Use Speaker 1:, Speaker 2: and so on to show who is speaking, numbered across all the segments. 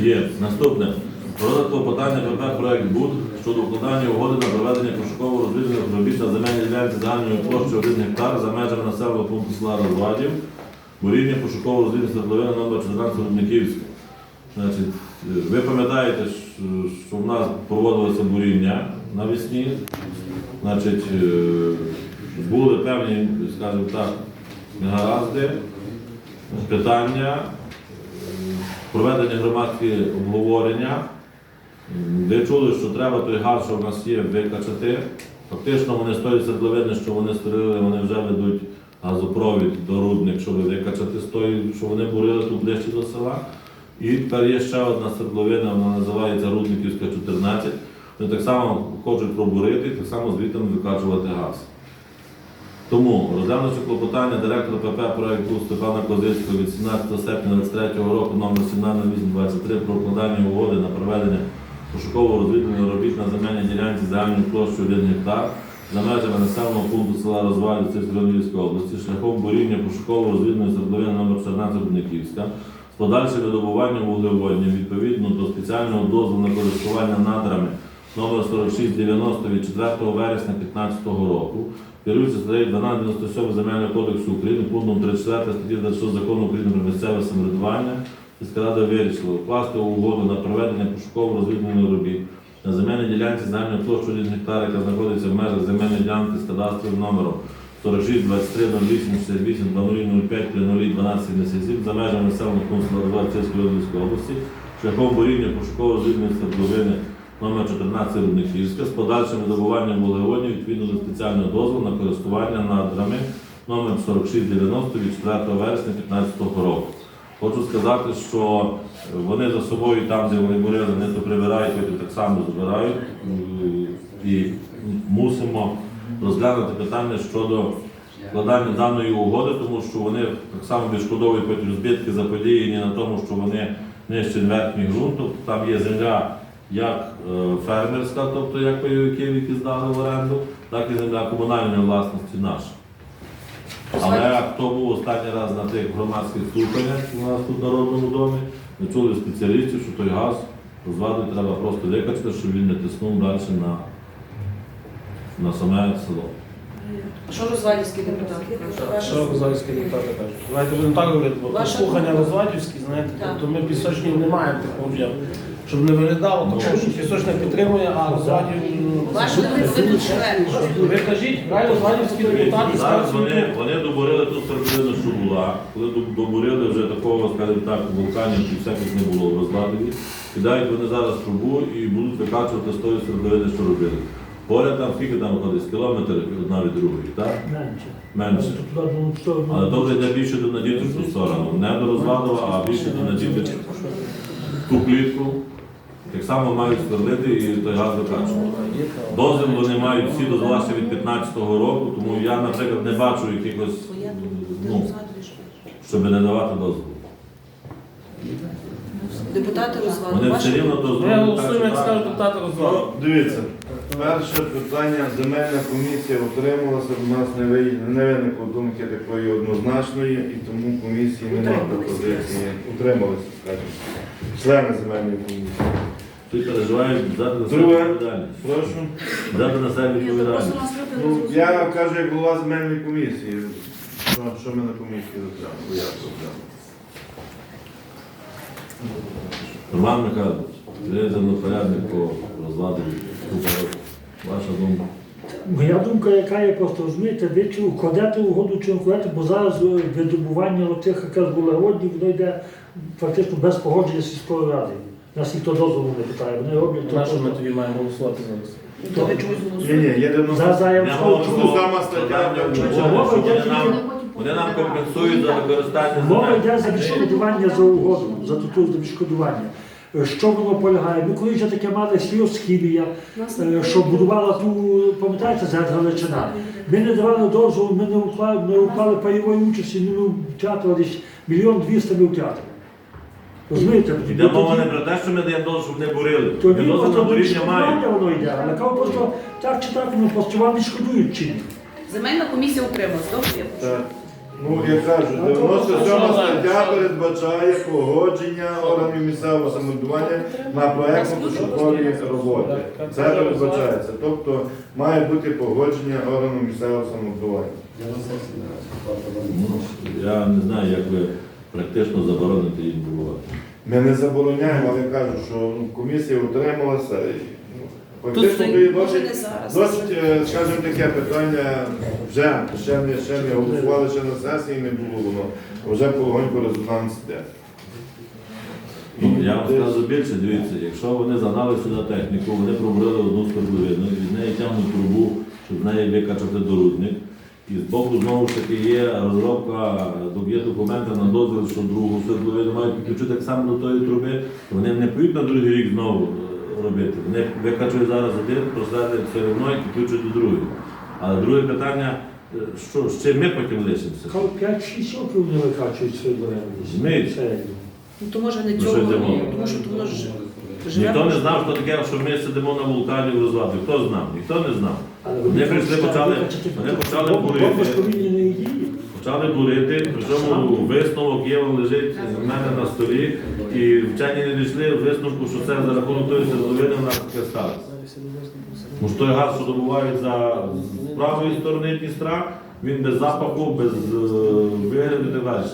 Speaker 1: Є. Наступне. Про клопотання ПП проект БУД щодо укладання угоди на проведення пошуково-розвідувальних робіт на земельній ділянці загальною площею 1 гектар за межами населеного пункту села Розвадів, буріння пошуково-розвідувальних свердловина номер 14 Рудниківська. Значить, ви пам'ятаєте, що- в нас проводилося буріння навесні. Значить, е, були певні, скажімо так, негаразди, питання, проведення громадські обговорення. Ви чули, що треба той газ, що в нас є, викачати. Фактично вони з тої свердловини, що вони створили, вони вже ведуть газопровід до рудник, щоб викачати з тої, що вони бурили тут ближче до села. І тепер є ще одна свердловина, вона називається Рудниківська 14. Вони так само хочуть пробурити, так само звідти викачувати газ. Тому, розглянувши клопотання директора ПП проєкту Степана Козицького від 17 серпня 2023 року номер 17823 про укладання угоди на проведення пошуково-розвідувальних робіт на земельній ділянці загальною площею 1 гектар за межами населеного пункту села Розвалів Цивільської області шляхом буріння пошуково-розвідувальної свердловини номер 14 Рудниківська з подальшим видобуванням вуглеводнів відповідно до спеціального дозволу на користування надрами номер 4690 від 4 вересня 2015 року, керуючи статтею 1297 Земельного кодексу України, пунктом 34 статті 26 закону України про місцеве самоврядування, сільська рада вирішила укласти угоду на проведення пошуково-розвідувальних робіт на земельній ділянці загальною площею 1 гектар, яка знаходиться в межах земельної ділянки з кадастровим номером 46 23 08 68 0005 00 12 77 за межами населеного пункту Розвадцівської області шляхом буріння пошуково-розвідувальної свердловини номер 14 Рудниківська з подальшим видобуванням вуглеводнів відповідно до спеціального дозволу на користування надрами номер 4690 від 4 вересня 2015 року. Хочу сказати, що вони за собою там, де вони бурили, вони то прибирають, потім так само збирають. І мусимо розглянути питання щодо складання даної угоди, тому що вони так само відшкодовують збитки заподіяні на тому, що вони нижче верхній ґрунт, там є земля як е, фермерська, тобто як пайовиків, які здали в оренду, так і земля комунальної власності наша. Але хто був останній раз на тих громадських слуханнях у нас тут в Народному домі, ми чули спеціалістів, що той газ розвадити треба просто викачати, щоб він не тиснув далі на, на саме село.
Speaker 2: Що розвадівський депутат?
Speaker 3: Що розвадівські депутати кажуть? Давайте будемо так говорити, бо слухання розвадівські, знаєте, тобто ми пісочників не маємо такого об'єму. Щоб не виглядало такого, що пісочник підтримує, а
Speaker 2: думка, ви.
Speaker 3: Ви кажіть, правильно, розвадівські депутати
Speaker 1: Зараз вони, вони добурили ту свердлину, що була. Коли доб- добурили вже такого, скажімо так, вулканів і всяких не було в розладові. Кидають вони зараз трубу і будуть викачувати з тої свердловини, що робили. Поряд там скільки там виходить? Кілометр одна від другої, так?
Speaker 4: Менше.
Speaker 1: Менше.
Speaker 4: Туди, ну, що,
Speaker 1: Але то вже йде більше до Надітівську сторону. Не до Розвадова, а більше до Надітівську. Ту клітку. Так само мають сверлити і той газ викачувати. Дозвіл вони мають всі дозволи від 15-го року, тому я, наприклад, не бачу якихось, ну, щоб не давати дозволу.
Speaker 2: Депутати.
Speaker 1: Вони все рівно то
Speaker 3: Я голосую, як скажуть депутати
Speaker 5: Ну, дивіться, перше питання земельна комісія утрималася, у нас не ви- не виникло думки такої однозначної, і тому комісії немає пропозиції. Утрималися, скажімо. Члени земельної комісії.
Speaker 1: Ти переживаєш взяти на себе
Speaker 5: Друге.
Speaker 1: відповідальність.
Speaker 5: Прошу.
Speaker 1: Взяти на себе відповідальність.
Speaker 5: Ну, я кажу, як голова земельної комісії. Що, що ми на комісії розглянули? Як розглянули?
Speaker 1: Роман Михайлович, ви землепорядник по розладу. Ваша думка.
Speaker 4: Моя думка, яка є просто розумієте, ви чи укладете угоду чи не укладете, бо зараз е, видобування тих якраз вуглеводнів, воно йде фактично без погодження з сільською радою. Нас ніхто дозволу не питає, вони роблять то.
Speaker 3: На що ми тоді маємо голосувати зараз?
Speaker 2: То ви чомусь
Speaker 5: Ні, ні, є 90.
Speaker 4: За, за, я
Speaker 1: Я
Speaker 4: вам
Speaker 1: мова
Speaker 4: скажу,
Speaker 1: про
Speaker 5: Чому сама стаття?
Speaker 1: Вони нам, вони нам компенсують за використання
Speaker 4: Мова йде за відшкодування за угоду, за ту за відшкодування. Е, Що воно полягає? Ми колись вже таке мали схімія, що будувала ту, пам'ятаєте, за Галичина. Ми не давали дозволу, ми не уклали, не уклали пайової участі, ми втратили десь мільйон двісті ми втратили. Розумієте?
Speaker 1: Йде мова не про те, що ми даємо дозвіл, щоб не бурили. Ми
Speaker 4: Тоді
Speaker 1: дозвіл на
Speaker 4: просто
Speaker 1: буріння
Speaker 4: відшкодування
Speaker 1: маємо.
Speaker 4: воно йде, але кажу просто так чи так, ну просто вам відшкодують чи ні.
Speaker 2: Земельна комісія утрималась, добре? Я прошу.
Speaker 5: Так. Ну, я кажу, 97 стаття передбачає погодження органів місцевого самоврядування на проєктно-пошукові роботи. Це передбачається. Тобто має бути погодження органу місцевого самоврядування.
Speaker 1: Ну, Я не знаю, як ви практично забороните їм бувати.
Speaker 5: Ми не забороняємо, але кажу, що ну, комісія утрималася. і, ну, Фактично,
Speaker 3: стоїть-
Speaker 2: Може
Speaker 5: досить,
Speaker 2: зараз.
Speaker 5: досить, е, скажімо, таке питання вже ще не, ще не голосували, ще на сесії не було воно. Вже полегоньку резонанс йде.
Speaker 1: Ну, я вам скажу більше, дивіться, якщо вони загнали сюди техніку, вони пробрали одну свердловину, від неї тягнуть трубу, щоб з неї викачати дорудник. І з боку знову ж таки є розробка, є документи на дозвіл, що другу свердловину мають підключити так само до тої труби, вони не поїдуть на другий рік знову е, робити. Вони викачують зараз один, просадять все одно і підключують до другої. Але друге питання, е, що, з чим ми потім лишимося?
Speaker 4: 5-6 років не викачують свої
Speaker 1: Ми.
Speaker 4: Це
Speaker 2: Ну то може не
Speaker 1: Ну,
Speaker 2: цього, тому що воно ж.
Speaker 1: Ніхто не знав, що таке, що ми сидимо на вулкані в розваді. Хто знав? Ніхто не знав. Вони прийшли, почали, вони почали бурити. Почали бурити, причому висновок є, він лежить в мене на столі, і вчені не дійшли в висновку, що це за рахунок тої середовини в нас таке сталося. Тому що той газ, що добувають за з правої сторони Дністра, він без запаху, без е, вигляду і так далі.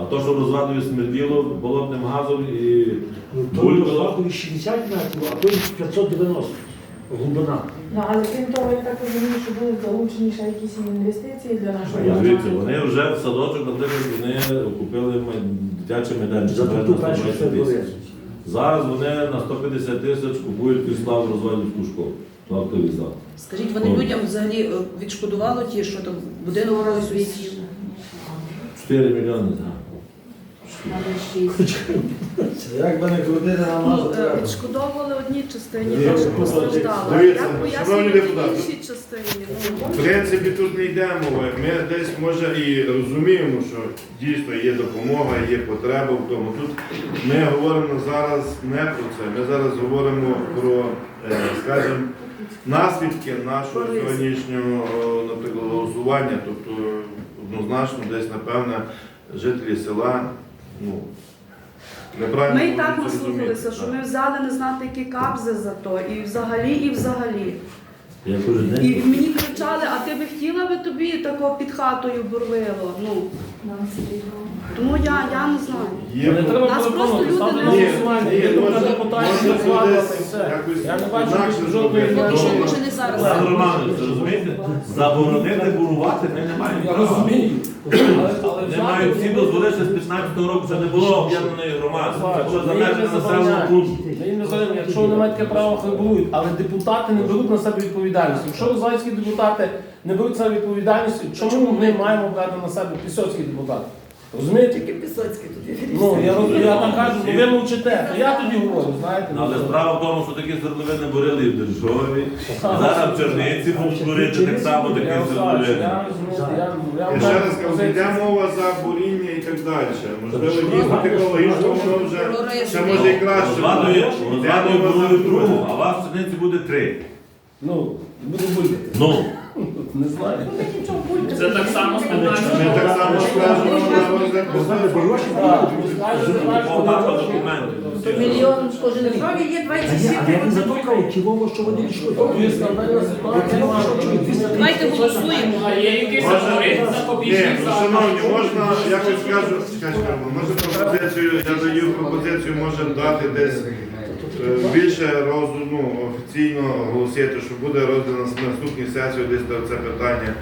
Speaker 1: А то, що в розвадові смерділо болотним газом і
Speaker 4: Ну, то
Speaker 1: булькало,
Speaker 4: розраховує 60 метрів, а то й 590 глибина.
Speaker 6: Ну, але крім того, я так розумію, що будуть залучені ще якісь інвестиції для нашого
Speaker 1: Ну, Дивіться, вони вже в садочок, наприклад, вони купили май- дитячий майданчик
Speaker 4: За
Speaker 1: на
Speaker 4: ту першу
Speaker 1: 120
Speaker 4: свердловину.
Speaker 1: тисяч. Зараз вони на 150 тисяч купують Кислав розвалівську школу. Славковий зал.
Speaker 2: Скажіть, вони людям взагалі е, відшкодували ті, що там будинок освітів?
Speaker 1: 4 мільйони.
Speaker 7: Як би не крутити, нам
Speaker 8: Ну, е,
Speaker 7: треба.
Speaker 8: відшкодовували одній частині,
Speaker 5: Ні,
Speaker 8: інша
Speaker 5: ну,
Speaker 8: постраждала.
Speaker 5: дивіться,
Speaker 8: Як
Speaker 5: шановні
Speaker 8: пояснювати
Speaker 5: депутати.
Speaker 8: іншій частині? Ну,
Speaker 5: В принципі, тут не йде мова. Ми десь може і розуміємо, що дійсно є допомога, є потреба в тому. Тут ми говоримо зараз не про це. Ми зараз говоримо про, е, скажімо, наслідки нашого
Speaker 8: Користь.
Speaker 5: сьогоднішнього, наприклад, голосування. Тобто однозначно десь, напевне, жителі села, ну, неправильно
Speaker 8: Ми і так
Speaker 5: це
Speaker 8: наслухалися,
Speaker 5: розуміти,
Speaker 8: що
Speaker 5: так.
Speaker 8: ми взяли не знати, які кабзи за то, і взагалі, і взагалі.
Speaker 1: Я кожен
Speaker 8: І
Speaker 1: день.
Speaker 8: мені кричали, а ти би хотіла би тобі такого під хатою бурлило? Ну, тому я, я не знаю.
Speaker 5: Є
Speaker 3: Не треба
Speaker 8: Нас просто
Speaker 3: переконувати,
Speaker 8: люди
Speaker 3: ставте
Speaker 8: не
Speaker 3: на голосування,
Speaker 5: ні,
Speaker 3: є тут
Speaker 5: може-
Speaker 3: депутатів,
Speaker 5: може
Speaker 3: складувати і все.
Speaker 5: якось
Speaker 3: Я не бачу
Speaker 5: інакше
Speaker 3: жодної
Speaker 5: зробити.
Speaker 2: Поки що,
Speaker 3: жодної-
Speaker 2: може, не зараз.
Speaker 1: Олег Романович, розумієте? Заборонити бурувати ми не маємо.
Speaker 3: Я
Speaker 1: права.
Speaker 3: розумію. Але, але
Speaker 1: Не мають всі дозволи ще з 15-го року, це не було об'єднаної громади. Це було за межами населеного пункту.
Speaker 3: Ми їм не забороняємо. Якщо вони мають таке право, хай беруть. Але депутати не беруть на себе відповідальність. Якщо розвальські депутати не беруть на себе відповідальність, чому ми маємо брати на себе пісоцькі депутати? Розумієте?
Speaker 2: Тільки Пісоцький тут є.
Speaker 3: Ну, я, роз- я так кажу, ну ви мовчите, то я тоді говорю, знаєте.
Speaker 1: Ну, Але справа в тому, що такі свердловини бурили і в Державі. Зараз в Черниці будуть бурити так само такі
Speaker 3: Я розумію,
Speaker 1: свердловини.
Speaker 3: я розумію, я- я
Speaker 5: Я ще раз кажу, йде мова за буріння і так далі. Можливо, дійсно технологічно воно вже ще може і краще. Буде. Йде мова за
Speaker 1: бурують другу, а у вас в Черниці буде три.
Speaker 3: Ну, буду.
Speaker 1: Ну,
Speaker 3: Не знаю.
Speaker 6: Це так само
Speaker 5: Ми так само скажемо
Speaker 3: ви.
Speaker 2: Мільйон кожен рік.
Speaker 6: є
Speaker 4: А ні, а я не за то що вони відшкодовують.
Speaker 3: Тобто
Speaker 2: Давайте голосуємо.
Speaker 7: А є
Speaker 5: Може,
Speaker 7: алгоритм
Speaker 5: ні,
Speaker 7: запобіжних
Speaker 5: ну, шановні, можна, якось скажу, скажу, може пропозицію, я даю пропозицію, може дати десь більше розу, ну, офіційно оголосити, що буде розгляд на наступній сесії десь та це питання.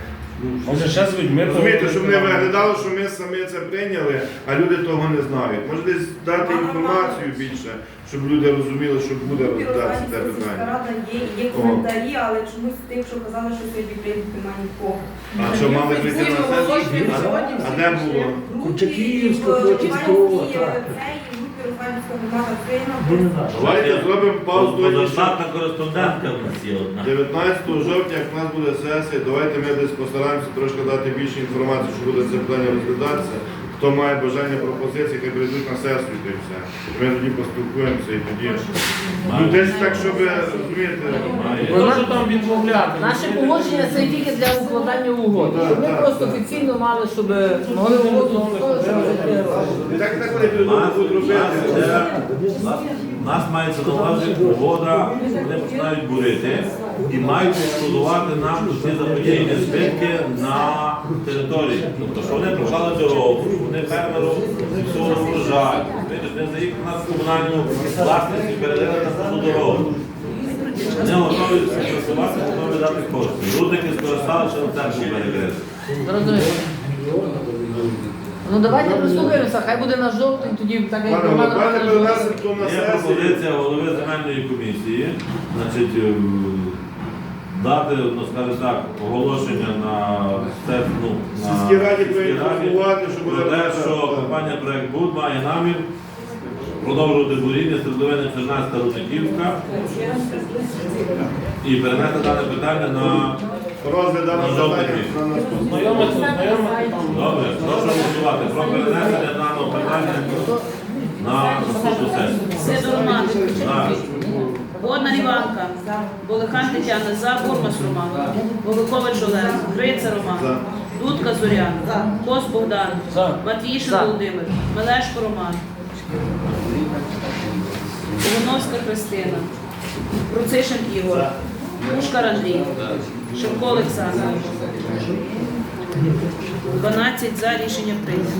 Speaker 3: Може, ще з людьми.
Speaker 5: Розумієте, щоб не виглядало, що ми самі це прийняли, а люди того не знають. Може десь дати інформацію більше, щоб люди розуміли, що буде розглядатися це питання.
Speaker 9: Рада є, є коментарі, але чомусь тим, що казали, що сьогодні прийняти немає нікого.
Speaker 5: А що мали прийти на сесію? А- де було?
Speaker 4: Кучаківська,
Speaker 9: Кучаківська,
Speaker 4: Кучаківського, так.
Speaker 5: Давайте зробимо паузу. тоді,
Speaker 1: кореспондентка в нас є одна.
Speaker 5: 19 жовтня, як в нас буде сесія, давайте ми десь постараємося трошки дати більше інформації, що буде це питання розглядатися. Хто має бажання пропозиції, хай прийдуть на сесію, і все. Ми тоді поспілкуємося і тоді. Ну десь так, щоб розумієте.
Speaker 3: Ну, що там відмовляти?
Speaker 10: Наше погодження це тільки для укладання угод. Щоб Ми просто офіційно мали, щоб могли угоду
Speaker 5: І так так вони будуть робити.
Speaker 1: нас, мається на увазі угода, вони починають бурити і мають відшкодувати нам ті заподіяні збитки на території. Тобто, що вони проклали дорогу, що вони фермеру всього врожай. За їх у нас комунальну власність і передали на саму дорогу. Вони готові співпрацювати, готові дати кошти. Рудники скористалися, що на церкву перекрити.
Speaker 10: Ну давайте прислухаємося, хай буде на жовтень, тоді так як
Speaker 5: Пане,
Speaker 10: Роман
Speaker 5: давайте
Speaker 10: Романович
Speaker 5: перенесемо то на
Speaker 1: Є пропозиція голови земельної комісії, значить, е, дати, ну скажімо так, оголошення на це, ну, на
Speaker 5: Сільській раді
Speaker 1: сільській про те, що компанія Проект Буд має намір продовжувати буріння свердловини 14 Рудниківська і перенести дане питання на
Speaker 5: Розгляд даного питання на наступний.
Speaker 1: Добре. Прошу голосувати про перенесення даного питання на наступну сесію.
Speaker 2: Сидор Романович, Водна Іванка, Болехан Тетяна, За, Бурмас Роман, Волокович Олег, Гриця Роман, Дудка Зоряна, Кос Богдан. Матвійшин Володимир, Мелешко Роман, Івановська Христина, Руцишин Ігор, Пушкар Андрій, Шевко Олександр. 12 за рішення прийнято.